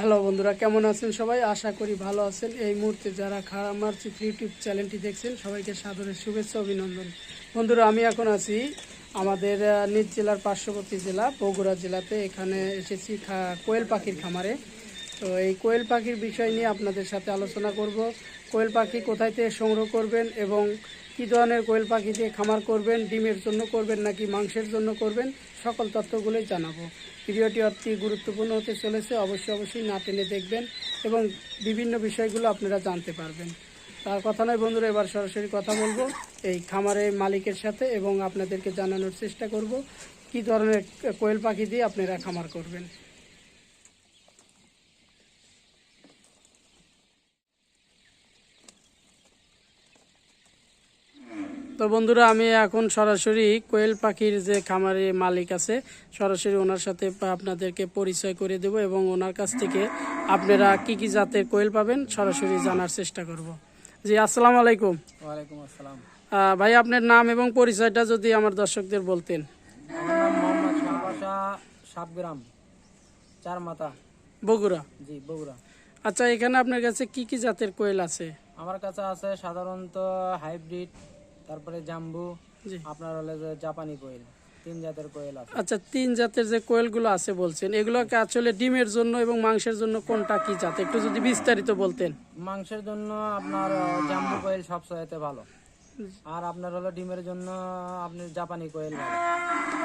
Hello বন্ধুরা, কেমন আছেন সবাই? আশা করি ভালো আছেন। এই মুহূর্তে যারা খারামার চিত্র ইউটিউব চ্যানেলটি দেখছেন, সবাইকে সাদরের শুভেচ্ছা, অভিনন্দন। বন্ধুরা, আমি এখন আছি আমাদের নিজ জেলার পার্শ্ববর্তী জেলা, বগুড়া জেলাতে। এখানে এসেছি কোয়েল পাখির খামারে। তো এই কোয়েল পাখির বিষয় নিয়ে আপনাদের সাথে আলোচনা করব। কোয়েল পাখি কোথায় থেকে সংগ্রহ করবেন এবং কী ধরনের কোয়েল পাখি দিয়ে খামার করবেন, ডিমের জন্য করবেন নাকি মাংসের জন্য করবেন, সকল তথ্যগুলোই জানাব। ভিডিওটি অতি গুরুত্বপূর্ণ হতে চলেছে, অবশ্যই অবশ্যই না টেনে দেখবেন এবং বিভিন্ন বিষয়গুলো আপনারা জানতে পারবেন। তার কথা নয় বন্ধুরা, এবার সরাসরি কথা বলব এই খামারের মালিকের সাথে এবং আপনাদেরকে জানানোর চেষ্টা করব, কি ধরনের কোয়েল পাখি দিয়ে আপনারা খামার করবেন। তো বন্ধুরা আমি এখন সরাসরি কোয়েল পাখির যে খামারে মালিক আছে সরাসরি ওনার সাথে আপনাদেরকে পরিচয় করে দেব এবং ওনার কাছ থেকে আপনারা কি কি জাতের কোয়েল পাবেন সরাসরি জানার চেষ্টা করব। জি আসসালামু আলাইকুম। ওয়ালাইকুম আসসালাম। ভাই আপনার নাম এবং পরিচয়টা যদি আমার দর্শকদের বলতেন। সাবগ্রাম চার মাথা বগুড়া? জি বগুড়া। আচ্ছা এখানে আপনার কাছে কি কি জাতের কোয়েল আছে? আমার কাছে আছে সাধারণত হাইব্রিড তারপরে জাম্বু আপনার হলে যে জাপানি কোয়েল তিন জাতের কোয়েল আছে। আচ্ছা তিন জাতের যে কোয়েলগুলো আছে বলছেন এগুলোকে আসলে ডিমের জন্য এবং মাংসের জন্য কোনটা কি জাত? একটু যদি বিস্তারিত বলতেন। মাংসের জন্য আপনার জাম্বু কোয়েল সবচাইতে ভালো। আর আপনার হলো ডিমের জন্য আপনি জাপানি কোয়েল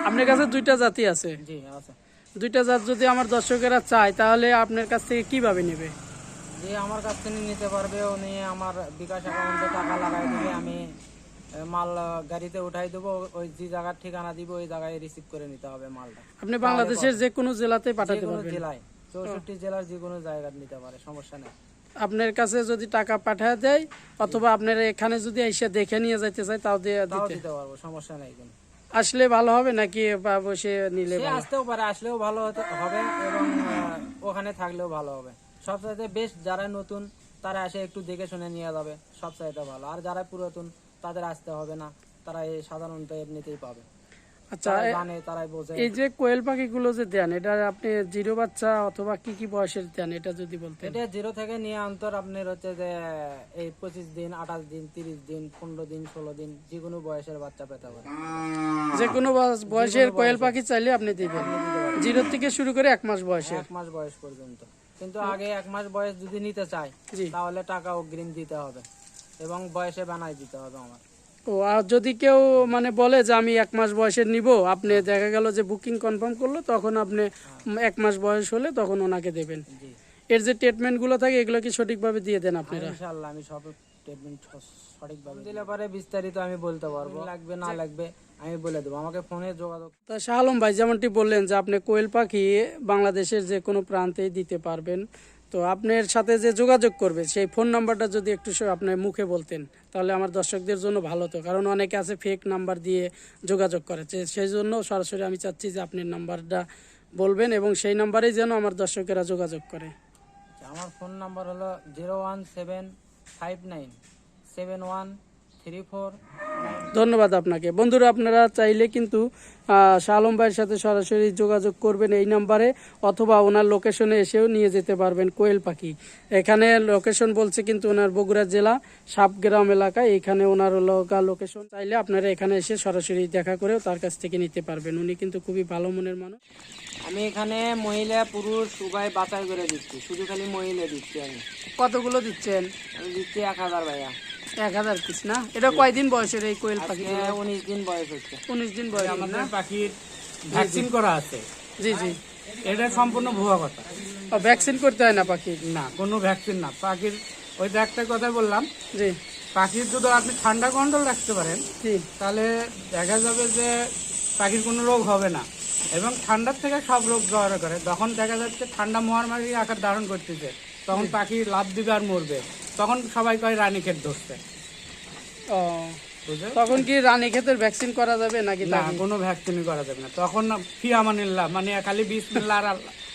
আপনার কাছে দুইটা জাতি আছে? জি আছে। দুইটা জাত যদি আমার দর্শকেরা চায় তাহলে আপনার কাছ থেকে কীভাবে নেবে? যে আমার কাছ থেকে নিতে পারবে উনি আমার বিকাশ অ্যাকাউন্টে টাকা লাগাই দিবে আমি মাল গাড়িতে উঠাই দেবো ওই যে জায়গার ঠিকানা দিব ওই জায়গায় রিসিভ করে নিতে হবে মালটা। আপনি বাংলাদেশের যে কোনো জেলাতে পাঠাতে পারবেন। জেলায় চৌষট্টি জেলার যে কোনো জায়গায় নিতে পারে সমস্যা নেই। আপনার কাছে যদি টাকা পাঠায় দেয় অথবা আপনার এখানে যদি এসে দেখে নিয়ে যাইতে চায় তাও দিয়ে দিতে। পারব সমস্যা নেই কোনো। আসলে ভালো হবে নাকি বসে নিলে? আসতেও পারে আসলেও ভালো হবে এবং ওখানে থাকলেও ভালো হবে। সবচাইতে বেশ যারা নতুন তারা এসে একটু দেখে শুনে নিয়ে যাবে সবচাইতে ভালো। আর যারা পুরাতন তাদের আসতে হবে না। তারা এই সাধারণত এমনিতেই পাবে। আচ্ছা জানে তারাই বোঝে। এই যে কোয়েল পাখিগুলো যে দেন এটা আপনি জিরো বাচ্চা অথবা কি কি বয়সের দেন এটা যদি বলতেন? এটা জিরো থেকে নিয়ে অন্তর আপনার হচ্ছে যে এই পঁচিশ দিন আঠাশ দিন তিরিশ দিন পনেরো দিন ষোলো দিন যে কোনো বয়সের বাচ্চা পেতে পারে যে কোনো বয়স- বয়সের কোয়েল পাখি চাইলে আপনি দিবেন। জিরো থেকে শুরু করে এক মাস বয়সের। এক মাস বয়স পর্যন্ত। কিন্তু আগে এক মাস বয়স যদি নিতে চায় তাহলে টাকা অগ্রিম দিতে হবে। এবং বয়সে বানাই দিতে হবে আমার। ও আর যদি কেউ মানে বলে যে আমি এক মাস বয়সের নিব আপনি দেখা গেল যে বুকিং কনফার্ম করল তখন আপনি এক মাস বয়স হলে তখন ওনাকে দেবেন। এর যে ট্রিটমেন্টগুলো থাকে এগুলো কি সঠিকভাবে দিয়ে দেন আপনারা? ইনশাল্লাহ আমি সব ট্রিটমেন্ট সঠিকভাবে দিলে পরে বিস্তারিত আমি বলতে পারব। লাগবে না লাগবে আমি বলে দেবো। আমাকে ফোনে যোগাযোগ তা শাহ আলম ভাই যেমনটি বললেন যে আপনি কোয়েল পাখি বাংলাদেশের যে কোনো প্রান্তেই দিতে পারবেন। তো আপনার সাথে যে যোগাযোগ করবে, সেই ফোন নাম্বারটা যদি একটু আপনার মুখে বলতেন, তাহলে আমার দর্শকদের জন্য ভালো হতো। কারণ অনেকে আছে ফেক নাম্বার দিয়ে যোগাযোগ করে। সেই জন্য সরাসরি আমি চাচ্ছি যে আপনার নাম্বারটা বলবেন এবং সেই নাম্বারেই যেন আমার দর্শকেরা যোগাযোগ করে। আমার ফোন নাম্বার হলো zero one seven five nine seven one three four ধন্যবাদ আপনাকে। বন্ধুরা আপনারা চাইলে কিন্তু আলম ভাইয়ের সাথে সরাসরি যোগাযোগ করবেন এই নাম্বারে অথবা ওনার লোকেশনে এসেও নিয়ে যেতে পারবেন কোয়েল পাখি। এখানে লোকেশন বলছে কিন্তু ওনার বগুড়া জেলা সাপগ্রাম এলাকায় এখানে ওনার লগা লোকেশন চাইলে আপনারা এখানে এসে সরাসরি দেখা করেও তার কাছ থেকে নিতে পারবেন। উনি কিন্তু খুবই ভালো মনের মানুষ। আমি এখানে মহিলা পুরুষ উভয় বাছাই করে দিচ্ছি। শুধু খালি মহিলা দিচ্ছি আমি। কতগুলো দিচ্ছেন? আমি দিচ্ছি এক হাজার ভাইয়া। এক হাজার পিস না? এটা কয়দিন বয়সের এই কোয়েল পাখি? উনিশ দিন বয়স হচ্ছে। উনিশ দিন বয়স আমাদের পাখির ভ্যাকসিন করা আছে। জি জি। এটা সম্পূর্ণ ভুয়া কথা। ভ্যাকসিন করতে হয় না পাখি না কোনো ভ্যাকসিন না। পাখির ওই যে একটা কথা বললাম জি। পাখির যদি আপনি ঠান্ডা কন্ট্রোল রাখতে পারেন তাহলে দেখা যাবে যে পাখির কোনো রোগ হবে না। এবং ঠান্ডার থেকে সব রোগ গ্রহণ করে। তখন দেখা যাচ্ছে ঠান্ডা মহামারী আকার ধারণ করতেছে। তখন পাখি লাভ দিবে আর মরবে। তখন সবাই কয় রানীক্ষেত ধরছে। ও তখন কি রানী ক্ষেতের ভ্যাকসিন করা যাবে নাকি না কোনো ভ্যাকসিনই করা যাবে না। তখন ফি আমানিল্লাহ মানে খালি বিসমিল্লাহ আর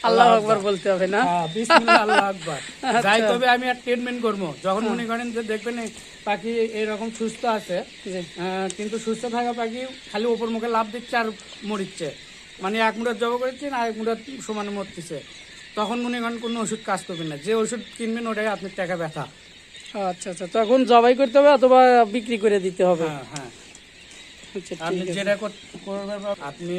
আল্লাহ আকবার। বলতে হবে না? হ্যাঁ, বিসমিল্লাহ আল্লাহ আকবার। যাই তবে আমি আর ট্রিটমেন্ট করব। যখন মনে করেন যে দেখবেন পাখি এরকম সুস্থ আছে কিন্তু সুস্থ থাকা পাখি খালি ওপর মুখে লাভ দিচ্ছে আর মরিচ্ছে। মানে এক মুড়ার জব করছে না এক মুড়ার সমানে মরতেছে। তখন মনে করেন কোনো ওষুধ কাজ করবেন না। যে ওষুধ কিনবেন ওটাই আপনার টাকা ব্যথা। আচ্ছা আচ্ছা। তখন জবাই করতে হবে অথবা বিক্রি করে দিতে হবে? হ্যাঁ হ্যাঁ। আচ্ছা আপনি যেটা করবেন আপনি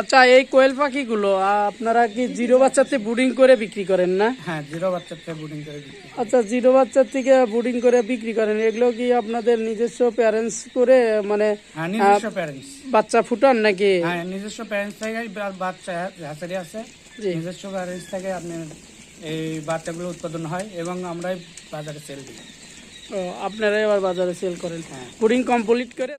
আচ্ছা এই কোয়েল পাখিগুলো আপনারা কি জিরো বাচ্চাতে বুডিং করে বিক্রি করেন না? হ্যাঁ জিরো বাচ্চার থেকে বুডিং করে আচ্ছা জিরো বাচ্চার থেকে বুডিং করে বিক্রি করেন। এগুলো কি আপনাদের নিজস্ব প্যারেন্টস করে মানে হ্যাঁ নিজস্ব প্যারেন্টস বাচ্চা ফুটান নাকি? হ্যাঁ নিজস্ব প্যারেন্টস থেকে বাচ্চা হ্যাচারি আছে। নিজস্ব প্যারেন্টস থেকে আপনি এই বাচ্চাগুলো উৎপাদন হয় এবং আমরাই বাজারে সেল দিই ও, আপনারা এবার বাজারে সেল করেন হ্যাঁ। বুডিং কমপ্লিট করে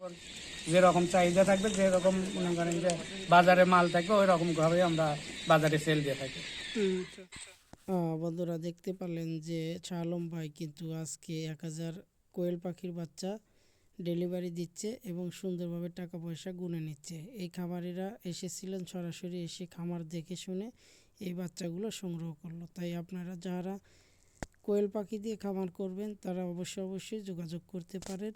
যেরকম চাহিদা থাকবে যেরকম মনে করেন যে বাজারে মাল থাকবে ওই রকম ভাবে আমরা বাজারে সেল দিয়ে থাকি হুম। বন্ধুরা দেখতে পারলেন যে শাহ আলম ভাই কিন্তু আজকে এক হাজার কোয়েল পাখির বাচ্চা ডেলিভারি দিচ্ছে এবং সুন্দরভাবে টাকা পয়সা গুনে নিচ্ছে। এই খামারিরা এসেছিলেন সরাসরি এসে খামার দেখে শুনে এই বাচ্চাগুলো সংগ্রহ করল। তাই আপনারা যারা কোয়েল পাখি দিয়ে খামার করবেন তারা অবশ্যই অবশ্যই যোগাযোগ করতে পারেন।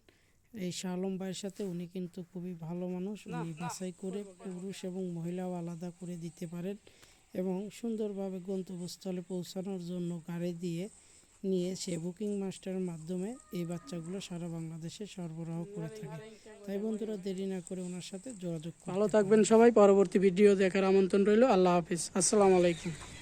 এই শাহ আলম ভাইয়ের সাথে উনি কিন্তু খুবই ভালো মানুষ। উনি বাছাই করে পুরুষ এবং মহিলাও আলাদা করে দিতে পারেন এবং সুন্দরভাবে গন্তব্যস্থলে পৌঁছানোর জন্য গাড়ি দিয়ে নিয়ে সে বুকিং মাস্টারের মাধ্যমে এই বাচ্চাগুলো সারা বাংলাদেশে সরবরাহ করে থাকে। তাই বন্ধুরা, দেরি না করে ওনার সাথে যোগাযোগ ভালো থাকবেন সবাই। পরবর্তী ভিডিও দেখার আমন্ত্রণ রইল। আল্লাহ হাফিজ। আসসালামু আলাইকুম।